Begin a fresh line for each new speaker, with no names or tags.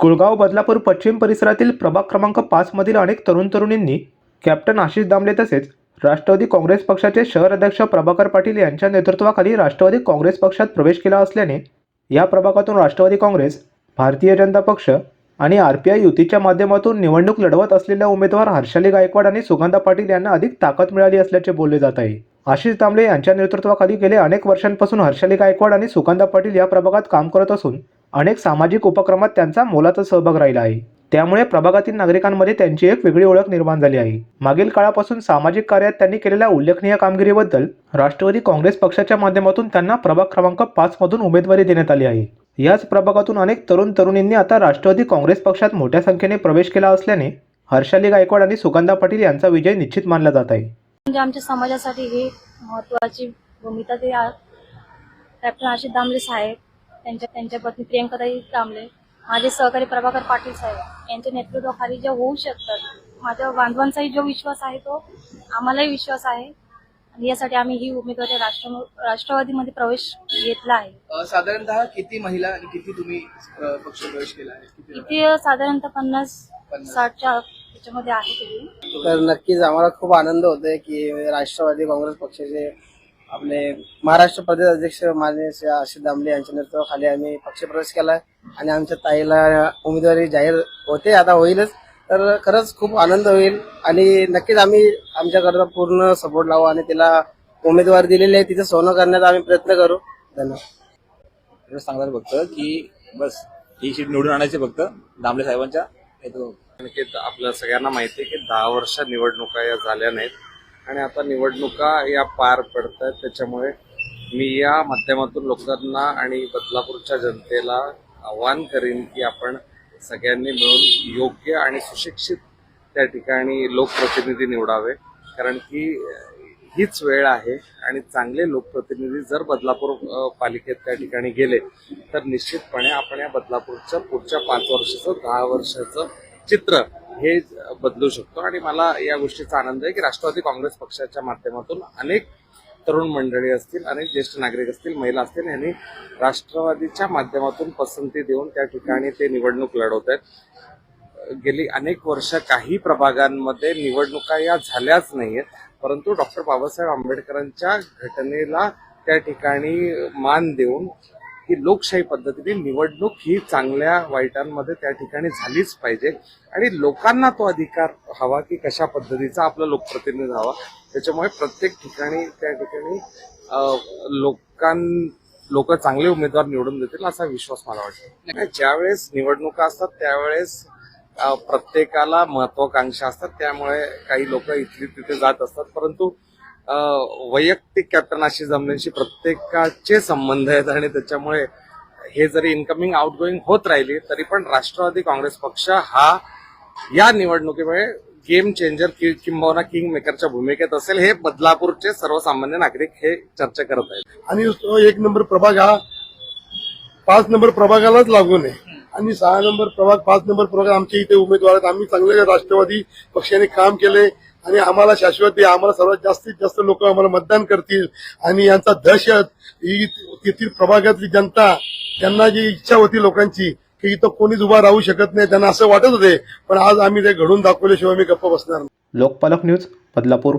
कुळगाव बदलापूर पश्चिम परिसरातील प्रभाग क्रमांक पाचमधील अनेक तरुण तरुणींनी कॅप्टन आशिष दामले तसेच राष्ट्रवादी काँग्रेस पक्षाचे शहर अध्यक्ष प्रभाकर पाटील यांच्या नेतृत्वाखाली राष्ट्रवादी काँग्रेस पक्षात प्रवेश केला असल्याने या प्रभागातून राष्ट्रवादी काँग्रेस भारतीय जनता पक्ष आणि आर पी आय युतीच्या माध्यमातून निवडणूक लढवत असलेल्या उमेदवार हर्षाली गायकवाड आणि सुगंधा पाटील यांना अधिक ताकद मिळाली असल्याचे बोलले जात आहे. आशिष दामले यांच्या नेतृत्वाखाली गेले अनेक वर्षांपासून हर्षाली गायकवाड आणि सुगंधा पाटील या प्रभागात काम करत असून अनेक सामाजिक उपक्रमात त्यांचा मोलाचा सहभाग राहिला आहे. त्यामुळे प्रभागातील नागरिकांमध्ये त्यांची एक वेगळी ओळख निर्माण झाली आहे. मागील काळापासून सामाजिक कार्यात त्यांनी केलेल्या उल्लेखनीय कामगिरीबद्दल राष्ट्रवादी काँग्रेस पक्षाच्या माध्यमातून त्यांना प्रभाग क्रमांक पाच मधून उमेदवारी देण्यात आली आहे. याच प्रभागातून अनेक तरुण तरुणींनी आता राष्ट्रवादी काँग्रेस पक्षात मोठ्या संख्येने प्रवेश केला असल्याने हर्षाली गायकवाड आणि सुगंधा पाटील यांचा विजय निश्चित मानला जात आहे.
म्हणजे आमच्या समाजासाठी ही महत्वाची भूमिका ते कॅप्टन आशिष दामले साहेब त्यांच्या त्यांच्या पत्नी प्रियंकाताई दामले माझे सहकारी प्रभाकर पाटील साहेब यांच्या नेतृत्वाखाली जे होऊ शकतात माझ्या बांधवांचाही जो विश्वास आहे तो आम्हालाही विश्वास आहे आणि यासाठी आम्ही ही उमेदवारी राष्ट्र राष्ट्रवादीमध्ये प्रवेश घेतला आहे
साधारणतः किती महिला आणि किती तुम्ही अ, पक्ष प्रवेश केला आहे किती लोक?
इथे साधारणतः पन्नास
पन्नास.
साठच्या याच्यामध्ये आहे तुम्ही
तर नक्कीच आम्हाला खूप आनंद होतोय की राष्ट्रवादी काँग्रेस पक्षाचे आपले महाराष्ट्र प्रदेश अध्यक्ष माननीय श्री आशिष दामले यांच्या नेतृत्वाखाली आम्ही पक्षप्रवेश केलाय आणि आमच्या ताईला उमेदवारी जाहीर होते आता होईलच. तर खरंच खूप आनंद होईल आणि नक्कीच आम्ही आमच्याकडनं पूर्ण सपोर्ट लावू आणि तिला उमेदवारी दिलेली आहे तिचं सोनं करण्याचा आम्ही प्रयत्न करू. धन्यवाद.
सांगणार फक्त की बस ही सीट निवडून आणायची फक्त दामले साहेबांच्या.
आपल्या सगळ्यांना माहिती आहे की दहा वर्ष निवडणुका या झाल्या नाहीत. आणि आता निवडणुका या पार पडत आहेत त्याच्यामुळे मी या माध्यमातून लोकांना आणि बदलापूरच्या जनतेला आवाहन करीन की आपण सगळ्यांनी मिळून योग्य आणि सुशिक्षित त्या ठिकाणी लोकप्रतिनिधी निवडावे. कारण की हीच वेळ आहे आणि चांगले लोकप्रतिनिधी जर बदलापूर पालिकेत त्या ठिकाणी गेले तर निश्चितपणे आपण या बदलापूरच्या पुढच्या पाच वर्षाचं दहा वर्षाचं चित्र हे बदलू शकतो. आणि मला या गोष्टीचा आनंद आहे की राष्ट्रवादी काँग्रेस पक्षाच्या माध्यमातून अनेक तरुण मंडळी असतील अनेक ज्येष्ठ नागरिक असतील महिला असतील यांनी राष्ट्रवादीच्या माध्यमातून पसंती देऊन त्या ठिकाणी ते निवडणूक लढवत आहेत. गेली अनेक वर्ष काही प्रभागांमध्ये निवडणुका या झाल्याच नाहीयेत परंतु डॉक्टर बाबासाहेब आंबेडकरांच्या घटनेला त्या ठिकाणी मान देऊन की लोकशाही पद्धतीने निवडणूक ही चांगल्या वाईटांमध्ये त्या ठिकाणी झालीच पाहिजे. आणि लोकांना तो अधिकार हवा की कशा पद्धतीचा आपला लोकप्रतिनिधी हवा. त्याच्यामुळे प्रत्येक ठिकाणी त्या ठिकाणी लोकां लोक चांगले उमेदवार निवडून देतील असा विश्वास मला वाटतो. ज्यावेळेस निवडणुका असतात त्यावेळेस प्रत्येकाला महत्वाकांक्षा असतात. त्यामुळे काही लोक इथली तिथे जात असतात. परंतु वैयक्तिक कॅप्टन अशी जमलेंशी प्रत्येकाचे संबंध आहेत आणि त्याच्यामुळे हे जरी इनकमिंग आउटगोईंग होत राहिली तरी पण राष्ट्रवादी काँग्रेस पक्ष हा या निवडणुकीमुळे गेम चेंजर किंबहुना किंग मेकरच्या भूमिकेत असेल हे बदलापूरचे सर्वसामान्य नागरिक हे चर्चा करत आहेत.
आणि एक नंबर प्रभाग हा पाच नंबर प्रभागालाच लागून आहे आणि सहा नंबर प्रभाग पाच नंबर प्रभाग आमच्या इथे उमेदवार आहेत. आम्ही चांगले राष्ट्रवादी पक्षाने काम केले. आणि आम्हाला शाश्वत आहे. आम्हाला सर्वात जास्तीत जास्त लोक आम्हाला मतदान करतील. आणि यांचा दहशत ही तेथील प्रभागातली जनता त्यांना जी इच्छा होती लोकांची की इथं कोणीच उभा राहू शकत नाही त्यांना असं वाटत होते. पण आज आम्ही ते घडून दाखवल्याशिवाय मी गप्प बसणार
लोकपालक न्यूज बदलापूर.